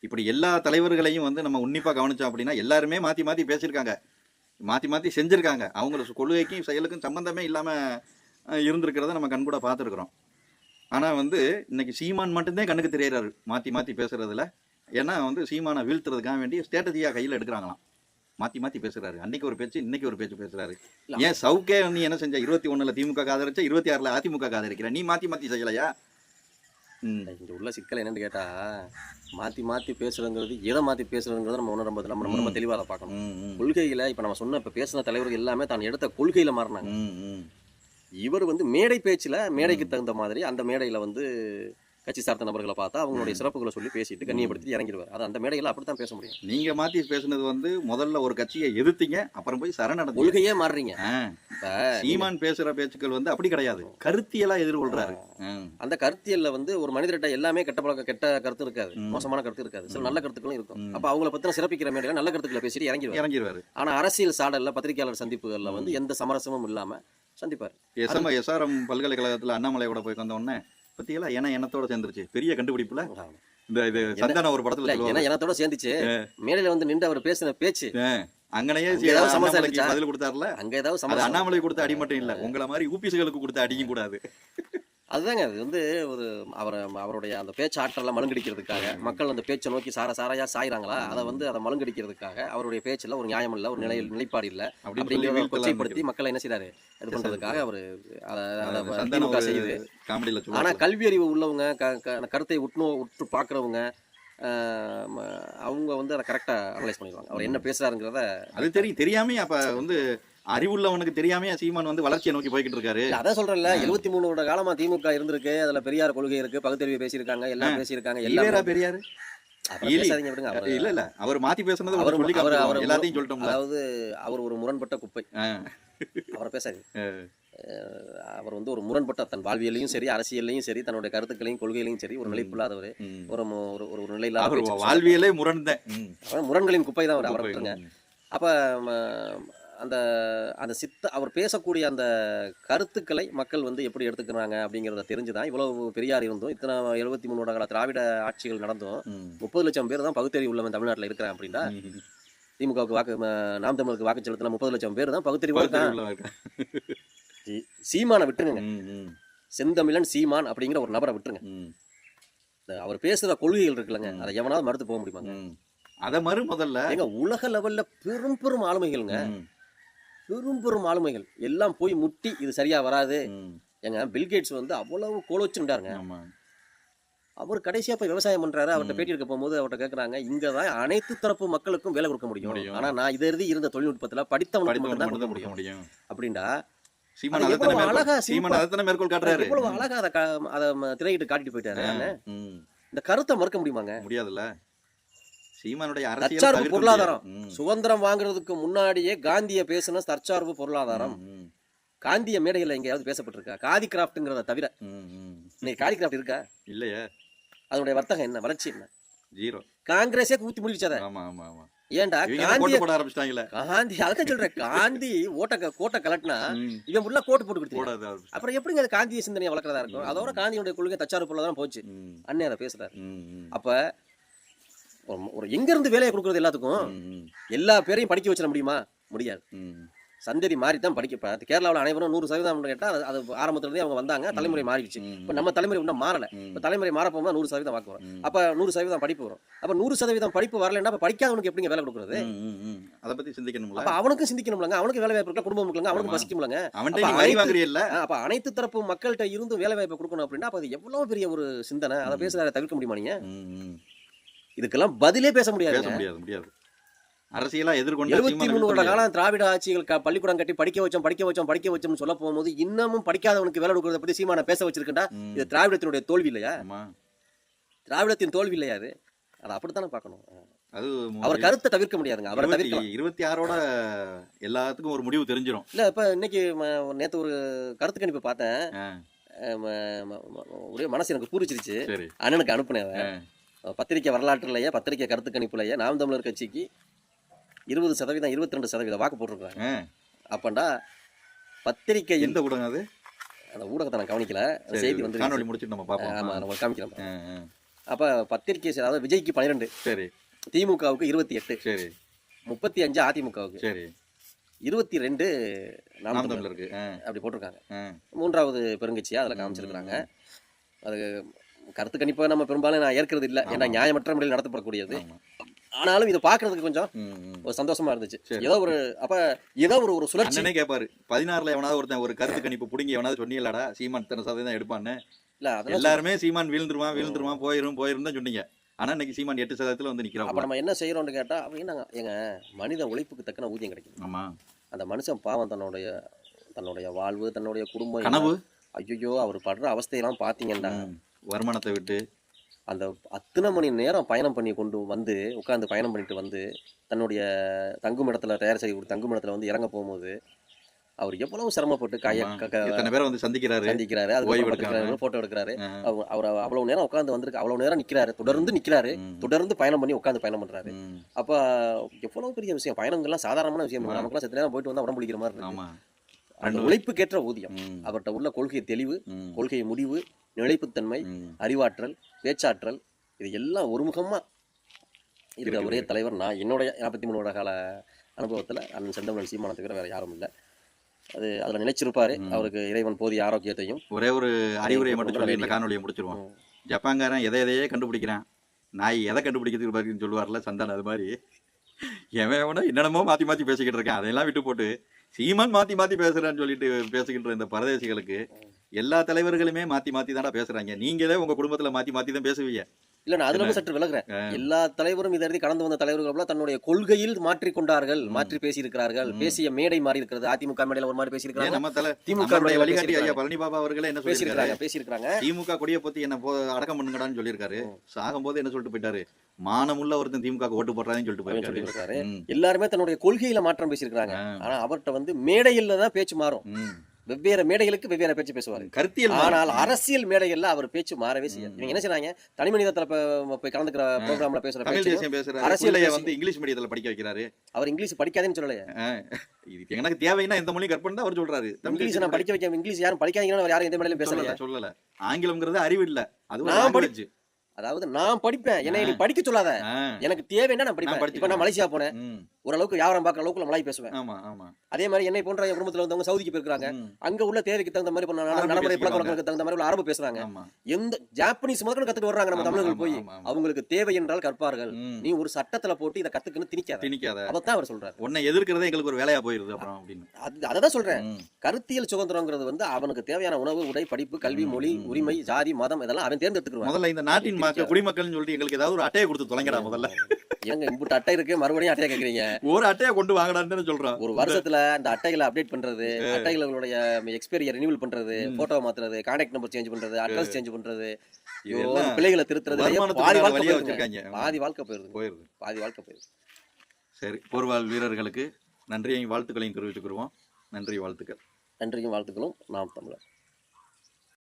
இப்படி எல்லா தலைவர்களையும் வந்து நம்ம உன்னிப்பாக கவனிச்சோம் அப்படின்னா எல்லாருமே மாற்றி மாற்றி பேசியிருக்காங்க. மாற்றி மாற்றி செஞ்சுருக்காங்க. அவங்கள கொள்கைக்கும் செயலுக்கும் சம்பந்தமே இல்லாமல் இருந்திருக்கிறத நம்ம கண்கூட பார்த்துருக்குறோம் ஆனால் வந்து இன்னைக்கு சீமான் மட்டும்தான் கண்ணுக்கு தெரியறாரு மாற்றி மாற்றி பேசுறதுல. ஏன்னா வந்து சீமானை வீழ்த்துறதுக்காக வேண்டி ஸ்ட்ராட்டஜியாக கையில் எடுக்கிறாங்களாம். மாற்றி மாற்றி பேசுறாரு. அன்னைக்கு ஒரு பேச்சு இன்னைக்கு ஒரு பேச்சு பேசுறாரு. இல்ல, ஏன் சவுக்கே நீ என்ன செஞ்ச? இருபத்தி ஒண்ணுல திமுக ஆதரிச்ச இருபத்தி ஆறுல அதிமுக ஆதரிக்கிற நீ மாற்றி மாற்றி செய்யலையா? இங்கே உள்ள சிக்கல் என்னன்னு கேட்டால் மாற்றி மாற்றி பேசுறதுங்கிறது எதை மாற்றி பேசுறதுங்கிறத நம்ம ரொம்ப நம்ம ரொம்ப தெளிவாக அதை பார்க்கணும். கொள்கையில் இப்போ நம்ம சொன்ன இப்போ பேசின தலைவர்கள் எல்லாமே தான் எடுத்த கொள்கையில் மாறினாங்க. இவர் வந்து மேடை பேச்சில் மேடைக்கு தகுந்த மாதிரி அந்த மேடையில் வந்து கட்சி சார்ந்த நபர்களை பார்த்தா அவங்களுடைய சிறப்புகளை சொல்லி பேசிட்டு கண்ணியப்படுத்தி இறங்கிடுவார். அது அந்த மேடையில் அப்படி தான் பேச முடியும். நீங்க மாத்தி பேசுனது வந்து முதல்ல ஒரு கட்சியை எதிர்த்தீங்க அப்புறம் போய் சரணடைஞ்சு கொள்கையே மாறுறீங்க. சீமான் பேசுற பேச்சுக்கள் வந்து அப்படி கிடையாது. கருத்தியலா எதிர்கொள்றாரு. அந்த கருத்தியல்ல வந்து ஒரு மனிதர்கிட்ட எல்லாமே கெட்ட பழக்க கெட்ட கருத்து இருக்காது. மோசமான கருத்து இருக்காது. சில நல்ல கருத்துக்களும் இருக்கும். அப்ப அவங்கள பத்தின சிறப்பிக்கிற மேடையில நல்ல கருத்துக்களை பேசிட்டு இறங்கிடுவார். இறங்கிடுவாரு. ஆனா அரசியல் சாடல்ல பத்திரிகையாளர் சந்திப்புகள்ல வந்து எந்த சமரசமும் இல்லாம சந்திப்பார். எஸ்எம் எஸ்ஆர்எம் பல்கலைக்கழகத்துல அண்ணாமலையோட போய் வந்த உடனே பத்தியெல்லாம் ஏன்னா எண்ணத்தோட சேர்ந்துருச்சு? பெரிய கண்டுபிடிப்புல? இந்த இது சந்தான ஒரு படத்துல ஏன்னா எனத்தோட சேர்ந்துச்சு? மேடையில வந்து நின்று அவர் பேசின பேச்சு. அங்கனையே அங்க ஏதாவது இருந்துச்சா? பதில் கொடுத்தாருல? அங்க ஏதாவது அண்ணாமலை கொடுத்த அடி மட்டும் இல்ல. உங்களை மாதிரி ஊபிசுகளுக்கு கொடுத்த அடியும் கூடாது. அதுதாங்க அது வந்து ஒரு அவரை அவருடைய அந்த பேச்சு ஆற்றலை மழுங்கடிக்கிறதுக்காக மக்கள் அந்த பேச்சை நோக்கி சார சாரையா சாயிறாங்களா? அதை வந்து அதை மழுங்கடிக்கிறதுக்காக அவருடைய பேச்சுல ஒரு நியாயம் இல்ல ஒரு நிலை நிலைப்பாடு இல்ல. அப்படிங்கிறத கொச்சைப்படுத்தி மக்களை என்ன செய்யறாரு இது பண்றதுக்காக அவரு அதை திமுக செய்யுது. காமெடியில ஆனா சொல்லுவாங்க கல்வி அறிவு உள்ளவங்க கருத்தை உற்று உற்று பார்க்குறவங்க அவங்க வந்து அதை கரெக்டா அனலைஸ் பண்ணிடுவாங்க. அவர் என்ன பேசுறாருங்கிறத அது தெரியும் தெரியாம அப்ப வந்து அறிவுள்ளவனுக்கு தெரியாம சீமான் வந்து வளர்ச்சியை நோக்கி போய்கிட்டு இருக்காரு. அதான் சொல்றேன்ல. எழுபத்தி மூணு காலமா திமுக இருந்திருக்கு. அதுல பெரியார் கொள்கை இருக்கு பகுத்தறிவு பேசியிருக்காங்க எல்லாம் பேசியிருக்காங்க ஈவேரா பெரியாரு? இல்ல. பேசாதீங்க இல்ல அவர் மாத்தி பேசுனது அவர் சொல்லி அவர் எல்லாத்தையும் சொல்லிட்டோம்ல. அதாவது அவர் ஒரு முரண்பட்ட குப்பை. அவரை பேசாது ஆ. அவர் வந்து ஒரு முரண்பட்ட தன் வாழ்வியலையும் சரி அரசியல்லையும் சரி தன்னுடைய கருத்துக்களையும் கொள்கையிலையும் சரி ஒரு நிலைப்பில்லாதவர். ஒரு ஒரு ஒரு நிலையில்லாத. வாழ்வியலே முரண்தேன் முரண்களின் குப்பை தான் அவர் அவரை. அப்ப அந்த அந்த சித்த அவர் பேசக்கூடிய அந்த கருத்துக்களை மக்கள் வந்து எப்படி எடுத்துக்கிறாங்க அப்படிங்கிறத தெரிஞ்சுதான் இவ்வளவு பெரியார் இருந்தும் இத்தனை எழுபத்தி மூணு கால திராவிட ஆட்சிகள் நடந்தும். முப்பது லட்சம் பேர் தான் பகுத்தறிவு உள்ளவன் தமிழ்நாட்டில் இருக்கிறான் அப்படின்னா. திமுகவுக்கு வாக்கு நாம் தமிழுக்கு வாக்கு செலுத்தின முப்பது லட்சம் பேர் தான் பகுத்தறிவு. சீமானை விட்டுருங்க செந்தமிழன் சீமான் அப்படிங்கிற ஒரு நபரை விட்டுருங்க அவர் பேசுற கொள்கைகள் இருக்குல்லங்க அதை எவனாவது மறுத்து போக முடியுமாங்க. அத மறு முதல்ல ஏங்க உலக லெவல்ல பெரும் பெரும் ஆளுமைகள்ங்க பெரும் பெரும் ஆளுமைகள். எல்லாம் போய் முட்டி இது சரியா வராது. ஏங்க பில்கேட்ஸ் வந்து அவ்வளவு கோலோச்சுட்டாருங்க அவர் கடைசியா போய் விவசாயம் பண்றாரு அவர்கிட்ட பேட்டி எடுக்க போகும்போது அவர்கிட்ட கேக்குறாங்க இங்க தான் அனைத்து தரப்பு மக்களுக்கும் வேலை கொடுக்க முடியும். ஆனா நான் இது எழுதி இருந்த தொழில்நுட்பத்துல படித்தவனுக்கு மட்டும் தான் கொடுக்க முடியும். அப்படின்டா சீமான் அது அழகா சீமான் அதத்தானே மேற்கோள் காட்டுறாரு. எவ்வளவு அழகா அதை அதை திரையிட்டு காட்டிட்டு போயிட்டாரு. இந்த கருத்தை மறுக்க முடியுமாங்க? முடியாதுல்ல. சீமானுடைய தற்சார்பு பொருளாதாரம். சுதந்திரம் வாங்குறதுக்கு முன்னாடியே காந்திய பேசின தற்சார்பு பொருளாதாரம். காந்திய மேடையில் எங்கேயாவது பேசப்பட்டிருக்கா? காதி கிராஃப்ட்ங்கிறத தவிர. இன்னைக்கு காதி கிராஃப்ட் இருக்கா? இல்லையே. அதனுடைய வர்த்தகம் என்ன? வளர்ச்சி என்ன? ஜீரோ. காங்கிரஸே ஊத்தி முடிச்சத ஆமா ஆமா ஆமா. ஏன்டா? காந்தி போட ஆரம்பிச்சிட்டாங்களே? காந்தி அதான் சொல்றேன். காந்தி ஓட்ட கோட்டை கலட்டினா இவன் ஃபுல்லா கோட்டு போட்டு கொடுத்து. அப்புறம் எப்படிங்க அது காந்திய சிந்தனையை வளர்க்கறதா இருக்கும்? அதோட காந்தியோட கொள்கை தச்சாறு தான் போச்சு. அண்ணே அதை பேசுறாரு. அப்ப ஒரு- ஒரு எங்க இருந்து வேலையை கொடுக்கறது எல்லாத்துக்கும் எல்லா பேரையும் படிக்க வச்சிட முடியுமா? முடியாது. சந்ததி மாறி தான் படிக்க கேரளாவில் அனைவரும் நூறு சதவீதம் கேட்டால் அது ஆரம்பத்துல இருந்தே அவங்க வந்தாங்க தலைமுறை மாறிடுச்சு. இப்போ நம்ம தலைமுறை இன்னும் மாறல. இப்போ தலைமுறை மாற போகும்போது நூறு சதவீதம் வாக்கு வரும். அப்போ நூறு சதவீதம் படிப்பு வரும். அப்போ நூறு சதவீதம் படிப்பு வரலன்னா அப்போ படிக்காதவனுக்கு எப்படிங்க வேலை கொடுக்குறது. அதை பத்தி சிந்திக்கணும்ல? அப்போ அவனுக்கும் சிந்திக்கணும்லங்க. அவனுக்கு வேலை வாய்ப்பு இருக்கல குடும்பம் இருக்கலங்க அவனுக்கு. பசிக்கும்லங்க. அப்ப அனைத்து- தரப்பு மக்கள்கிட்ட இருந்தும் வேலை வாய்ப்பை கொடுக்கணும் அப்படின்னா அப்போ அது எவ்வளோ பெரிய ஒரு சிந்தனை. அதை பேசுறத தவிர்க்க முடியுமா நீங்க? ம், ம். இதுக்கெல்லாம் பதிலே பேச பேச முடியாது முடியாது. முடியாது அரசியலா எதிர்கொண்ட எழுபத்தி மூணு வருட முடியாது. காலம் திராவிட ஆட்சிகள் பள்ளிக்கூடம் கட்டி படிக்க வச்சோம் படிக்க வச்சோம் படிக்க வச்சோம்னு சொல்ல போகும்போது இன்னமும் படிக்காதவனுக்கு வேலை கொடுக்கறத பத்தி சீமான பேச வச்சிருக்கா இது திராவிடத்தினுடைய தோல்வி இல்லையா? திராவிடத்தின் தோல்வி இல்லையா அது? அதை அப்படித்தானே பார்க்கணும். அது அவர் கருத்தை தவிர்க்க முடியாதுங்க. அவரை தவிர்க்கலாம். இருபத்தி ஆறோட எல்லாத்துக்கும் ஒரு முடிவு தெரிஞ்சிரும். இல்ல இப்ப இன்னைக்கு நேத்து ஒரு கருத்து கணிப்பு பார்த்தேன். ஒரே மனசு எனக்கு பூரிச்சிருச்சு. சரி. அண்ணனுக்கு அனுப்புனேன். பத்திரிக்கை வரலாற்றுலயே பத்திரிக்கை கருத்து கணிப்புலயே நாம் தமிழர் கட்சிக்கு இருபது சதவீதம் இருபத்தி ரெண்டு சதவீதம் வாக்கு போட்டிருக்காங்க. அப்பண்டா பத்திரிக்கை எந்த ஊடகம் அது? அந்த ஊடகத்தை நான் கவனிக்கல. செய்தி வந்து காணொளி முடிச்சுட்டு நம்ம பார்ப்போம். நம்ம காமிக்கலாம். அப்ப பத்திரிக்கை அதாவது விஜய்க்கு பன்னிரெண்டு சரி. திமுகவுக்கு இருபத்தி எட்டு. சரி. முப்பத்தி அஞ்சு அதிமுகவுக்கு. சரி. இருபத்தி ரெண்டு நாம் நாம் தமிழர். தமிழருக்கு அப்படி போட்டிருக்காங்க. மூன்றாவது பெருங்கட்சியா அதில் காமிச்சிருக்கிறாங்க. அது கருத்து கணிப்பை நம்ம பெரும்பாலும் நான் ஏற்கிறது இல்லை. ஏன்னா நியாயமற்ற முறையில் நடத்தப்படக்கூடியது. ஆனாலும் இது பார்க்கறதுக்கு கொஞ்சம். ஒரு சந்தோஷமா இருந்துச்சு. ஏதோ ஒரு அப்ப ஏதோ ஒரு ஒரு சுழற்சி. கேட்பாரு பதினாறுல எவனாவது ஒருத்தன் ஒரு கருத்து கணிப்பு புடுங்கி எவனாவது சொன்னீங்களாடா? சீமான் இத்தனை சதவீதம் எடுப்பான்னு. இல்ல எல்லாருமே சீமான் வீழ்ந்துருவான் வீழ்ந்துருவான் போயிரும் போயிரும் தான் சொன்னீங்க. ஆனா இன்னைக்கு சீமான் எட்டு சதவீதத்துல வந்து அப்ப நிக்கிறான் நம்ம என்ன செய்யறோம்னு கேட்டா அப்படின்னா ஏங்க மனித உழைப்புக்கு தக்கன ஊதியம் கிடைக்கும் ஆமா. அந்த மனுஷன் பாவம் தன்னுடைய தன்னுடைய வாழ்வு தன்னுடைய குடும்பம் கனவு? ஐயோ அவர் படுற அவஸ்தையெல்லாம் பாத்தீங்கன்னா. வருமானத்தை விட்டு அந்த அத்தனை மணி நேரம் பயணம் பண்ணி கொண்டு வந்து உட்காந்து பயணம் பண்ணிட்டு வந்து தன்னுடைய தங்கும் இடத்துல தயார் செய்ய தங்கும் இடத்துல வந்து இறங்க போகும்போது அவர் எவ்வளவு சிரமப்பட்டு காய பேரை வந்து சந்திக்கிறாரு சந்திக்கிறாரு ஓய்வு அது. போட்டோ எடுக்கிறாரு. அவர் அவ்வளவு நேரம் உட்காந்து வந்திருக்கு அவ்வளவு நேரம் நிக்கிறாரு தொடர்ந்து நிக்கிறாரு. தொடர்ந்து பயணம் பண்ணி உட்காந்து பயணம் பண்றாரு. அப்ப எவ்வளவு பெரிய விஷயம் பயணங்கள்லாம் சாதாரணமான விஷயம் இல்லை. நமக்கெல்லாம் செத்த நேரம் போயிட்டு வந்தா உடம்பு பிடிக்கிற மாதிரி இருக்கு அந்த உழைப்புக்கேற்ற ஊதியம். அவர்கிட்ட உள்ள கொள்கை தெளிவு. கொள்கை முடிவு நிலைப்புத்தன்மை. அறிவாற்றல் பேச்சாற்றல் இது எல்லாம் ஒருமுகமா இருக்கிற இருக்கு, ஒரே தலைவர் நான். என்னுடைய நாற்பத்தி மூணு வருட கால அனுபவத்துல அண்ணன் செந்தமன் சீமானை தவிர வேற யாரும் இல்லை. அது அதுல நிலைச்சிருப்பாரு. அவருக்கு இறைவன் போதிய ஆரோக்கியத்தையும் ஒரே ஒரு அறிவுரையை மட்டும் சொல்லி இந்த. காணொலியை முடிச்சிருவோம். ஜப்பான்காரன் எதை எதையே கண்டுபிடிக்கிறான். நாய் எதை கண்டுபிடிக்கிறதுக்கு பாருன்னு சொல்லுவார்ல சந்தானம் அது மாதிரி. எவன் என்னென்னமோ மாற்றி மாற்றி பேசிக்கிட்டு இருக்கான். அதையெல்லாம் விட்டு போட்டு சீமான் மாற்றி மாற்றி பேசுறான்னு சொல்லிட்டு பேசிக்கிட்டு இந்த பரதேசிகளுக்கு எல்லா தலைவர்களுமே மாற்றி மாற்றி தானே பேசுறாங்க. நீங்களே உங்க குடும்பத்துல மாற்றி மாற்றி தான் பேசுவீங்க. இல்ல நான் அதுல சற்று விலகுறேன். எல்லா தலைவரும் இதை கடந்து வந்த தலைவர்கள் தன்னுடைய கொள்கையில் மாற்றிக் கொண்டார்கள் மாற்றி பேசியிருக்கிறார்கள். பேசிய மேடை மாறி இருக்கிறது. அதிமுக மேடையில ஒரு மாதிரி ஏன் பேசியிருக்கிறாங்க நம்ம தலை திமுக வழிகாட்டி ஐயா பேசியிருக்காங்க. பழனி பாபா அவர்களே என்ன சொல்லியிருக்காரு? பேசியிருக்கிறாங்க பேசியிருக்கிறாங்க. திமுக கொடியை பத்தி என்ன அடக்கம் பண்ணுங்கடான்னு சொல்லியிருக்காரு. சாகும்போது என்ன சொல்லிட்டு போயிட்டாரு? மானமுள்ள ஒருத்தன் திமுக ஓட்டு போடுறான்னு சொல்லிட்டு போயிருக்காரு. எல்லாருமே தன்னுடைய கொள்கையில மாற்றம் பேசியிருக்கிறாங்க. ஆ. ஆனா அவர்கிட்ட வந்து மேடையில தான் பேச்சு மாறும். வெவ்வேறு மேடைகளுக்கு வெவ்வேறு பேச்சு பேசுவாரு. கருத்தியல் ஆனால் அரசியல் மேடைகள்ல அவர் பேச்சு மாறவே செய்யாது. இவங்க என்ன செய்றாங்க? தனி மனிதத்துல போய் கலந்துக்கிற ப்ரோக்ராம்ல பேசுற அரசியல் வந்து இங்கிலீஷ் மீடியத்துல படிக்க வைக்கிறாரு. அவர் இங்கிலீஷ் படிக்காதேன்னு சொல்லலையே. இது எனக்கு தேவைன்னா எந்த மொழி கற்பனை தான் அவர் சொல்றாரு. இங்கிலீஷ் நான் படிக்க வைக்க இங்கிலீஷ் யாரும் படிக்காதீங்கன்னு யாரும் எந்த மேடையிலும் பேசலையே? சொல்லல ஆங்கிலம்ங்கிறது அறிவு இல்ல. அது நான் படி- language. அதாவது நான் படிப்பேன். என்னை நீ படிக்க சொல்லாத. எனக்கு தேவைன்னா நான் படிப்பேன். இப்ப நான் மலேசியா போனேன். ஓரளவுக்கு வியாபாரம் பார்க்குற அளவுக்கு மலாய் பேசுவேன். ஆமா ஆமா. அதே மாதிரி என்னை போன்ற என் குடும்பத்துல வந்தவங்க சவுதிக்கு போயிருக்காங்க. அங்க உள்ள தேவைக்கு தகுந்த மாதிரி நடைமுறை. பழக்கவழக்கங்களுக்கு தகுந்த மாதிரி உள்ள அரபு பேசுறாங்க. எந்த ஜாப்பனீஸ் முதல்ல கத்துட்டு வர்றாங்க நம்ம தமிழர்கள் போய். அவங்களுக்கு தேவை என்றால் கற்பார்கள். நீ ஒரு சட்டத்துல போட்டு இதை கத்துக்குன்னு திணிக்காத. திணிக்காத. அதைத்தான் அவர் சொல்றாரு. உன்னை எதிர்க்கிறதே எங்களுக்கு ஒரு வேலையா போயிருது அப்புறம் அப்படின்னு. அது அததான் சொல்றேன். கருத்தியல் சுதந்திரங்கிறது வந்து அவனுக்கு தேவையான உணவு உடை படிப்பு கல்வி மொழி உரிமை ஜாதி மதம் இதெல்லாம் அவன் தேர்ந்தெடுத்துக்குருவான். முதல்ல இந்த நாட்டின் மக்கள் குடிமக்கள்னு சொல்லிட்டு எங்களுக்கு ஏதாவது ஒரு அட்டையை கொடுத்து தொலைங்கடா முதல்ல. எங்க இம்புட்டு அட்டை இருக்கு மறுபடியும் அட்டையை கேக்குறீங்க? ஒரு அட்டையை கொண்டு வாங்கடான்னு சொல்றோம். ஒரு வருஷத்துல அந்த அட்டைகளை அப்டேட் பண்றது அட்டைகளுடைய எக்ஸ்பீரியை ரினியூவல் பண்றது போட்டோ மாத்துறது கான்டாக்ட் நம்பர் சேஞ்ச் பண்றது அட்ரஸ் சேஞ்ச் பண்றது பிள்ளைகளை திருத்துறது பாதி வாழ்க்கை. வச்சிருக்காங்க. பாதி வாழ்க்கை போயிருது. போயிருது. பாதி வாழ்க்கை போயிருது. சரி போர்வால் வீரர்களுக்கு நன்றியையும் வாழ்த்துக்களையும் தெரிவித்துக்கிறோம் நன்றி வாழ்த்துக்கள். நன்றியும் வாழ்த்துக்களும். நாம் தமிழர்.